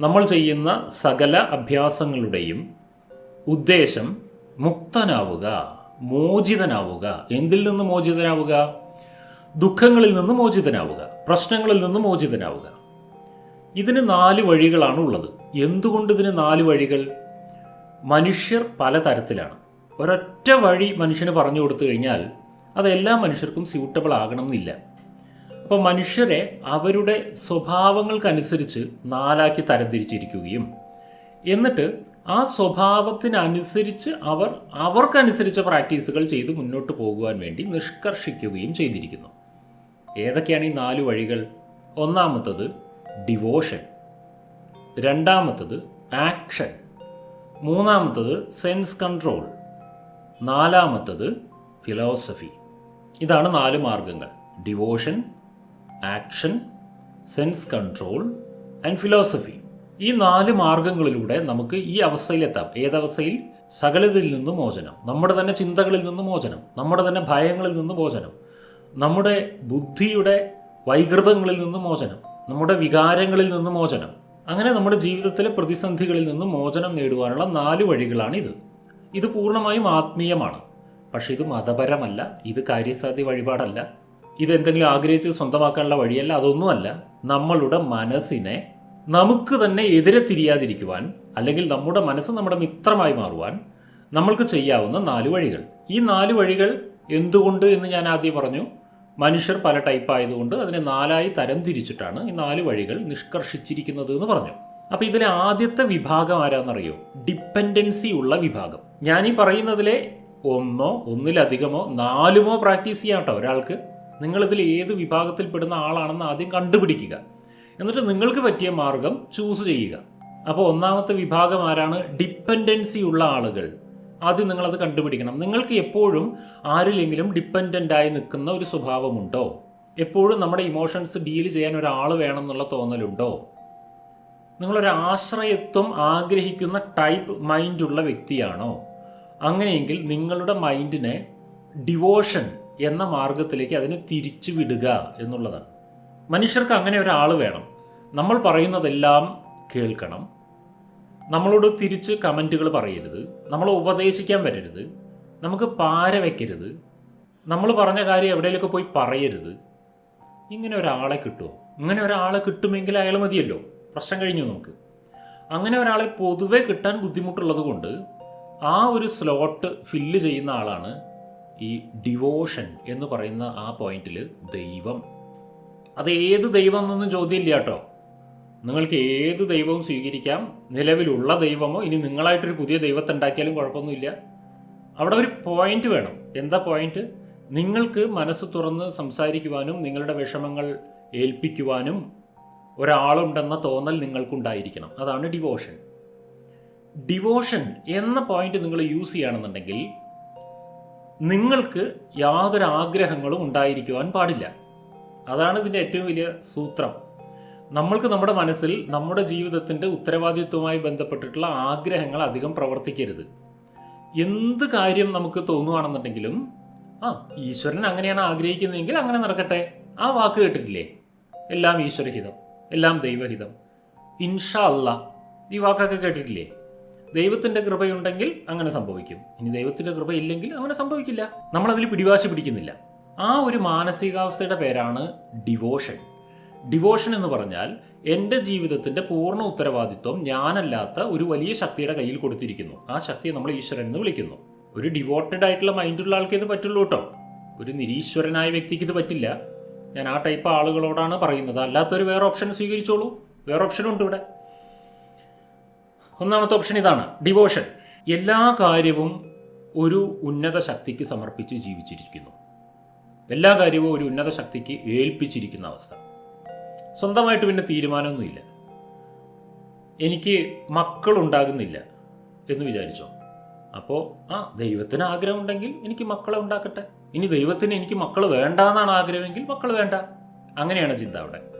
നമ്മൾ ചെയ്യുന്ന സകല അഭ്യാസങ്ങളുടെയും ഉദ്ദേശം മുക്തനാവുക മോചിതനാവുക. എന്തിൽ നിന്ന് മോചിതനാവുക? ദുഃഖങ്ങളിൽ നിന്ന് മോചിതനാവുക പ്രശ്നങ്ങളിൽ നിന്ന് മോചിതനാവുക. ഇതിന് നാല് വഴികളാണ് ഉള്ളത്. എന്തുകൊണ്ട് ഇതിന് നാല് വഴികൾ? മനുഷ്യർ പലതരത്തിലാണ്. ഒരൊറ്റ വഴി മനുഷ്യന് പറഞ്ഞു കൊടുത്തു കഴിഞ്ഞാൽ അത് എല്ലാ മനുഷ്യർക്കും സ്യൂട്ടബിൾ ആകണം എന്നില്ല. അപ്പോൾ മനുഷ്യരെ അവരുടെ സ്വഭാവങ്ങൾക്കനുസരിച്ച് നാലാക്കി തരംതിരിച്ചിരിക്കുകയും. എന്നിട്ട് ആ സ്വഭാവത്തിനനുസരിച്ച് അവർ അവർക്കനുസരിച്ച പ്രാക്ടീസുകൾ ചെയ്ത് മുന്നോട്ട് പോകുവാൻ വേണ്ടി നിഷ്കർഷിക്കുകയും ചെയ്തിരിക്കുന്നു. ഏതൊക്കെയാണ് ഈ നാല് വഴികൾ? ഒന്നാമത്തത് ഡിവോഷൻ. രണ്ടാമത്തത് ആക്ഷൻ. മൂന്നാമത്തത് സെൻസ് കൺട്രോൾ. നാലാമത്തത് ഫിലോസഫി. ഇതാണ് നാല് മാർഗങ്ങൾ. Devotion action sense control and philosophy ഈ നാല് മാർഗങ്ങളിലൂടെ നമുക്ക് ഈ അവസ്ഥയിലെത്താം. ഏതവസ്ഥയിൽ? സകലതിൽ നിന്ന് മോചനം. നമ്മുടെ തന്നെ ചിന്തകളിൽ നിന്ന് മോചനം. നമ്മുടെ തന്നെ ഭയങ്ങളിൽ നിന്ന് മോചനം. നമ്മുടെ ബുദ്ധിയുടെ വൈകൃതങ്ങളിൽ നിന്ന് മോചനം. നമ്മുടെ വികാരങ്ങളിൽ നിന്ന് മോചനം. അങ്ങനെ നമ്മുടെ ജീവിതത്തിലെ പ്രതിസന്ധികളിൽ നിന്ന് മോചനം നേടുവാനുള്ള നാല് വഴികളാണ് ഇത്. ഇത് പൂർണമായും ആത്മീയമാണ്. പക്ഷെ ഇത് മതപരമല്ല. ഇത് കാര്യസാധ്യ വഴിപാടല്ല. ഇത് എന്തെങ്കിലും ആഗ്രഹിച്ച് സ്വന്തമാക്കാനുള്ള വഴിയല്ല അതൊന്നുമല്ല. നമ്മളുടെ മനസ്സിനെ നമുക്ക് തന്നെ എതിരെ തിരിയാതിരിക്കുവാൻ അല്ലെങ്കിൽ നമ്മുടെ മനസ്സ് നമ്മുടെ മിത്രമായി മാറുവാൻ നമ്മൾക്ക് ചെയ്യാവുന്ന നാല് വഴികൾ. ഈ നാല് വഴികൾ എന്തുകൊണ്ട് എന്ന് ഞാൻ ആദ്യം പറഞ്ഞു. മനുഷ്യർ പല ടൈപ്പ് ആയതുകൊണ്ട് അതിനെ നാലായി തരം തിരിച്ചിട്ടാണ് ഈ നാല് വഴികൾ നിഷ്കർഷിച്ചിരിക്കുന്നത് എന്ന് പറഞ്ഞു. അപ്പോൾ ഇതിലെ ആദ്യത്തെ വിഭാഗം ആരാന്നറിയോ? ഡിപ്പെൻഡൻസി ഉള്ള വിഭാഗം. ഞാൻ ഈ പറയുന്നതിലെ ഒന്നോ ഒന്നിലധികമോ നാലുമോ പ്രാക്ടീസ് ചെയ്യാം കേട്ടോ ഒരാൾക്ക്. നിങ്ങളിതിൽ ഏത് വിഭാഗത്തിൽപ്പെടുന്ന ആളാണെന്ന് ആദ്യം കണ്ടുപിടിക്കുക. എന്നിട്ട് നിങ്ങൾക്ക് പറ്റിയ മാർഗം ചൂസ് ചെയ്യുക. അപ്പോൾ ഒന്നാമത്തെ വിഭാഗം ആരാണ്? ഡിപ്പെൻഡൻസി ഉള്ള ആളുകൾ. ആദ്യം നിങ്ങളത് കണ്ടുപിടിക്കണം. നിങ്ങൾക്ക് എപ്പോഴും ആരിലെങ്കിലും ഡിപ്പെൻഡന്റായി നിൽക്കുന്ന ഒരു സ്വഭാവമുണ്ടോ? എപ്പോഴും നമ്മുടെ ഇമോഷൻസ് ഡീൽ ചെയ്യാൻ ഒരാൾ വേണം എന്നുള്ള തോന്നലുണ്ടോ? നിങ്ങളൊരു ആശ്രയത്വം ആഗ്രഹിക്കുന്ന ടൈപ്പ് മൈൻഡുള്ള വ്യക്തിയാണോ? അങ്ങനെയെങ്കിൽ നിങ്ങളുടെ മൈൻഡിനെ ഡിവോഷൻ എന്ന മാർഗത്തിലേക്ക് അതിനെ തിരിച്ചു വിടുക എന്നുള്ളതാണ്. മനുഷ്യർക്ക് അങ്ങനെ ഒരാൾ വേണം. നമ്മൾ പറയുന്നതെല്ലാം കേൾക്കണം. നമ്മളോട് തിരിച്ച് കമന്റുകൾ പറയരുത്. നമ്മളെ ഉപദേശിക്കാൻ വരരുത്. നമുക്ക് പാര വയ്ക്കരുത് നമ്മൾ പറഞ്ഞ കാര്യം എവിടെയെങ്കിലൊക്കെ പോയി പറയരുത്. ഇങ്ങനെ ഒരാളെ കിട്ടുമോ? ഇങ്ങനെ ഒരാളെ കിട്ടുമെങ്കിൽ അയാൾ മതിയല്ലോ. പ്രശ്നം കഴിഞ്ഞു നമുക്ക്. അങ്ങനെ ഒരാളെ പൊതുവെ കിട്ടാൻ ബുദ്ധിമുട്ടുള്ളത് കൊണ്ട് ആ ഒരു സ്ലോട്ട് ഫില്ല് ചെയ്യുന്ന ആളാണ് ഈ ഡിവോഷൻ എന്ന് പറയുന്ന ആ പോയിന്റിൽ ദൈവം. അത് ഏത് ദൈവം എന്നൊന്നും ചോദ്യമില്ല കേട്ടോ. നിങ്ങൾക്ക് ഏത് ദൈവവും സ്വീകരിക്കാം. നിലവിലുള്ള ദൈവമോ ഇനി നിങ്ങളായിട്ടൊരു പുതിയ ദൈവത്തെ ഉണ്ടാക്കിയാലും കുഴപ്പമൊന്നുമില്ല. അവിടെ ഒരു പോയിന്റ് വേണം. എന്താ പോയിന്റ് നിങ്ങൾക്ക് മനസ്സ് തുറന്ന് സംസാരിക്കുവാനും നിങ്ങളുടെ വിഷമങ്ങൾ ഏൽപ്പിക്കുവാനും ഒരാളുണ്ടെന്ന തോന്നൽ നിങ്ങൾക്കുണ്ടായിരിക്കണം. അതാണ് ഡിവോഷൻ ഡിവോഷൻ എന്ന പോയിന്റ് നിങ്ങൾ യൂസ് ചെയ്യുകയാണെന്നുണ്ടെങ്കിൽ നിങ്ങൾക്ക് യാതൊരു ആഗ്രഹങ്ങളും ഉണ്ടായിരിക്കുവാൻ പാടില്ല. അതാണ് ഇതിന്റെ ഏറ്റവും വലിയ സൂത്രം. നമ്മൾക്ക് നമ്മുടെ മനസ്സിൽ നമ്മുടെ ജീവിതത്തിന്റെ ഉത്തരവാദിത്വവുമായി ബന്ധപ്പെട്ടിട്ടുള്ള ആഗ്രഹങ്ങൾ അധികം പ്രവർത്തിക്കരുത്. എന്ത് കാര്യം നമുക്ക് തോന്നുകയാണെന്നുണ്ടെങ്കിലും ആ ഈശ്വരൻ അങ്ങനെയാണ് ആഗ്രഹിക്കുന്നതെങ്കിൽ അങ്ങനെ നടക്കട്ടെ. ആ വാക്ക് കേട്ടിട്ടില്ലേ? എല്ലാം ഈശ്വരഹിതം എല്ലാം ദൈവഹിതം. ഇൻഷാ അല്ല ഈ വാക്കൊക്കെ കേട്ടിട്ടില്ലേ? ദൈവത്തിന്റെ കൃപയുണ്ടെങ്കിൽ അങ്ങനെ സംഭവിക്കും. ഇനി ദൈവത്തിന്റെ കൃപ ഇല്ലെങ്കിൽ അങ്ങനെ സംഭവിക്കില്ല. നമ്മളതിൽ പിടിവാശി പിടിക്കുന്നില്ല. ആ ഒരു മാനസികാവസ്ഥയുടെ പേരാണ് ഡിവോഷൻ. ഡിവോഷൻ എന്ന് പറഞ്ഞാൽ എന്റെ ജീവിതത്തിന്റെ പൂർണ ഉത്തരവാദിത്വം ഞാനല്ലാത്ത ഒരു വലിയ ശക്തിയുടെ കയ്യിൽ കൊടുത്തിരിക്കുന്നു. ആ ശക്തിയെ നമ്മൾ ഈശ്വരൻ എന്ന് വിളിക്കുന്നു. ഒരു ഡിവോട്ടഡ് ആയിട്ടുള്ള മൈൻഡുള്ള ആൾക്കേ ഇത് പറ്റുള്ളൂ കേട്ടോ. ഒരു നിരീശ്വരനായ വ്യക്തിക്ക് ഇത് പറ്റില്ല. ഞാൻ ആ ടൈപ്പ് ആളുകളോടാണ് പറയുന്നത്. അല്ലാത്തൊരു വേറെ ഓപ്ഷൻ സ്വീകരിച്ചോളൂ. വേറെ ഓപ്ഷനും ഉണ്ട് ഇവിടെ. ഒന്നാമത്തെ ഓപ്ഷൻ ഇതാണ് ഡിവോഷൻ എല്ലാ കാര്യവും ഒരു ഉന്നത ശക്തിക്ക് സമർപ്പിച്ച് ജീവിച്ചിരിക്കുന്നു. എല്ലാ കാര്യവും ഒരു ഉന്നത ശക്തിക്ക് ഏൽപ്പിച്ചിരിക്കുന്ന അവസ്ഥ. സ്വന്തമായിട്ട് പിന്നെ തീരുമാനമൊന്നുമില്ല. എനിക്ക് മക്കളുണ്ടാകുന്നില്ല എന്ന് വിചാരിച്ചോ? അപ്പോൾ ആ ദൈവത്തിന് ആഗ്രഹമുണ്ടെങ്കിൽ എനിക്ക് മക്കളെ ഉണ്ടാക്കട്ടെ. ഇനി ദൈവത്തിന് എനിക്ക് മക്കൾ വേണ്ട എന്നാണ് ആഗ്രഹമെങ്കിൽ മക്കൾ വേണ്ട. അങ്ങനെയാണ് ചിന്ത അവിടെ.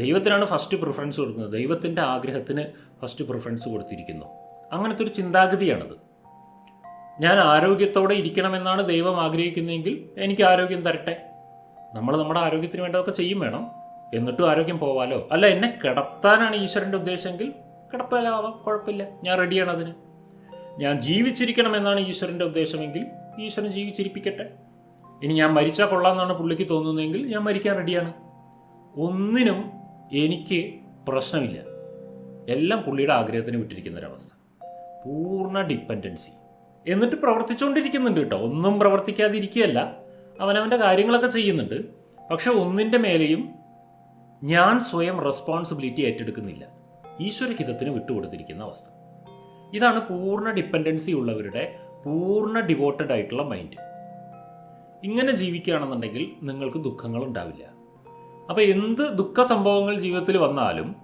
ദൈവത്തിനാണ് ഫസ്റ്റ് പ്രിഫറൻസ് കൊടുക്കുന്നത്. ദൈവത്തിന്റെ ആഗ്രഹത്തിന് ഫസ്റ്റ് പ്രിഫറൻസ് കൊടുത്തിരിക്കുന്നു. അങ്ങനത്തെ ഒരു ചിന്താഗതിയാണത്. ഞാൻ ആരോഗ്യത്തോടെ ഇരിക്കണമെന്നാണ് ദൈവം ആഗ്രഹിക്കുന്നതെങ്കിൽ എനിക്ക് ആരോഗ്യം തരട്ടെ. നമ്മൾ നമ്മുടെ ആരോഗ്യത്തിന് വേണ്ടതൊക്കെ ചെയ്യും വേണം. എന്നിട്ടും ആരോഗ്യം പോവാലോ? അല്ല എന്നെ കിടത്താനാണ് ഈശ്വരന്റെ ഉദ്ദേശമെങ്കിൽ കിടപ്പിലാവാം കുഴപ്പമില്ല. ഞാൻ റെഡിയാണ് അതിന്. ഞാൻ ജീവിച്ചിരിക്കണമെന്നാണ് ഈശ്വരന്റെ ഉദ്ദേശമെങ്കിൽ ഈശ്വരൻ ജീവിച്ചിരിപ്പിക്കട്ടെ. ഇനി ഞാൻ മരിച്ചാൽ കൊള്ളാമെന്നാണ് പുള്ളിക്ക് തോന്നുന്നതെങ്കിൽ ഞാൻ മരിക്കാൻ റെഡിയാണ് ഒന്നിനും എനിക്ക് പ്രശ്നമില്ല. എല്ലാം പുള്ളിയുടെ ആഗ്രഹത്തിന് വിട്ടിരിക്കുന്ന ഒരവസ്ഥ പൂർണ ഡിപ്പെൻഡൻസി എന്നിട്ട് പ്രവർത്തിച്ചുകൊണ്ടിരിക്കുന്നുണ്ട് കേട്ടോ. ഒന്നും പ്രവർത്തിക്കാതിരിക്കുകയല്ല. അവനവന്റെ കാര്യങ്ങളൊക്കെ ചെയ്യുന്നുണ്ട്. പക്ഷെ ഒന്നിന്റെ മേലെയും ഞാൻ സ്വയം റെസ്പോൺസിബിലിറ്റി ഏറ്റെടുക്കുന്നില്ല. ഈശ്വരഹിതത്തിന് വിട്ടുകൊടുത്തിരിക്കുന്ന അവസ്ഥ. ഇതാണ് പൂർണ ഡിപ്പെൻഡൻസി ഉള്ളവരുടെ പൂർണ ഡിവോട്ടഡ് ആയിട്ടുള്ള മൈൻഡ് ഇങ്ങനെ ജീവിക്കുകയാണെന്നുണ്ടെങ്കിൽ നിങ്ങൾക്ക് ദുഃഖങ്ങൾ ഉണ്ടാവില്ല അപ്പോൾ എന്ത് ദുഃഖ സംഭവങ്ങൾ ജീവിതത്തിൽ വന്നാലും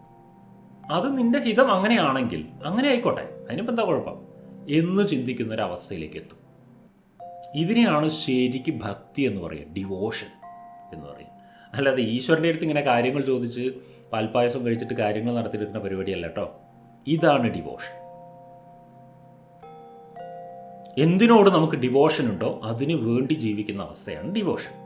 അത് നിന്റെ ഹിതം അങ്ങനെയാണെങ്കിൽ അങ്ങനെ ആയിക്കോട്ടെ. അതിനിപ്പോൾ എന്താ കുഴപ്പം? എന്ന് ചിന്തിക്കുന്ന ഒരു അവസ്ഥയിലേക്ക് എത്തും. ഇതിനെയാണ് ശരിക്ക് ഭക്തി എന്ന് പറയുക ഡിവോഷൻ എന്ന് പറയും അല്ലാതെ ഈശ്വരന്റെ അടുത്ത് ഇങ്ങനെ കാര്യങ്ങൾ ചോദിച്ച് പാൽപ്പായസം കഴിച്ചിട്ട് കാര്യങ്ങൾ നടത്തിയെടുക്കുന്ന പരിപാടിയല്ല കേട്ടോ. ഇതാണ് ഡിവോഷൻ എന്തിനോട് നമുക്ക് ഡിവോഷൻ ഉണ്ടോ? അതിനു വേണ്ടി ജീവിക്കുന്ന അവസ്ഥയാണ് ഡിവോഷൻ